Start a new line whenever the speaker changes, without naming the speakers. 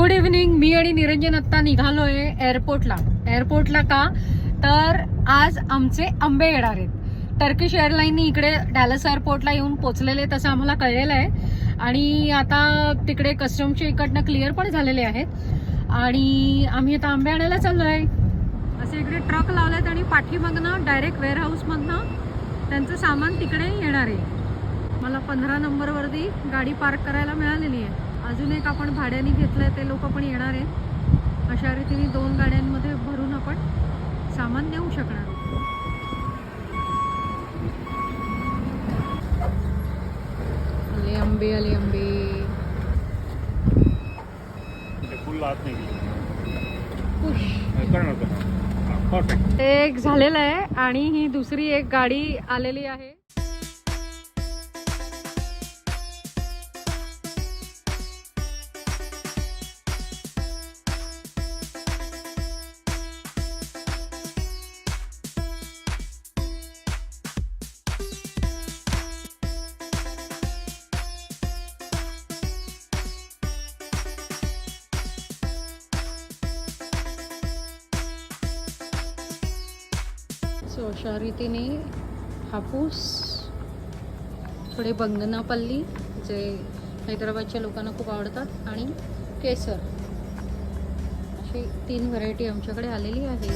Good evening मी आणि निरंजन आत्ता निघालोय एअरपोर्टला एअरपोर्टला का? तर आज आमचे आंबे येणार आहेत. टर्किश एअरलाईननी इकडे डॅलस एअरपोर्टला येऊन पोचलेले तसं आम्हाला कळलेलं आहे. आणि आता तिकडे कस्टमचे इकडनं क्लिअर पण झालेले आहेत. आणि आम्ही आता आंबे आणायला चाललो आहे असे इकडे ट्रक लावलेत आणि पाठीमागनं डायरेक्ट वेअरहाऊसमधनं त्यांचं सामान तिकडे येणार आहे. मला पंधरा नंबरवरती गाडी पार्क करायला मिळालेली आहे. आपण भाड्याने घेतलंय ते लोक पण येणार आहेत. अशा रीतीने दोन गाड्यांमध्ये भरून आपण सामान नेऊ शकणार. आले आंबे आले आंबे. एक झालेलं आहे आणि ही दुसरी एक गाडी आलेली आहे. सो अशा रीतीने हापूस थोडे बंगनापल्ली जे हैदराबादच्या लोकांना खूप आवडतात आणि केसर. अशी तीन व्हरायटी आमच्याकडे आलेली आहे.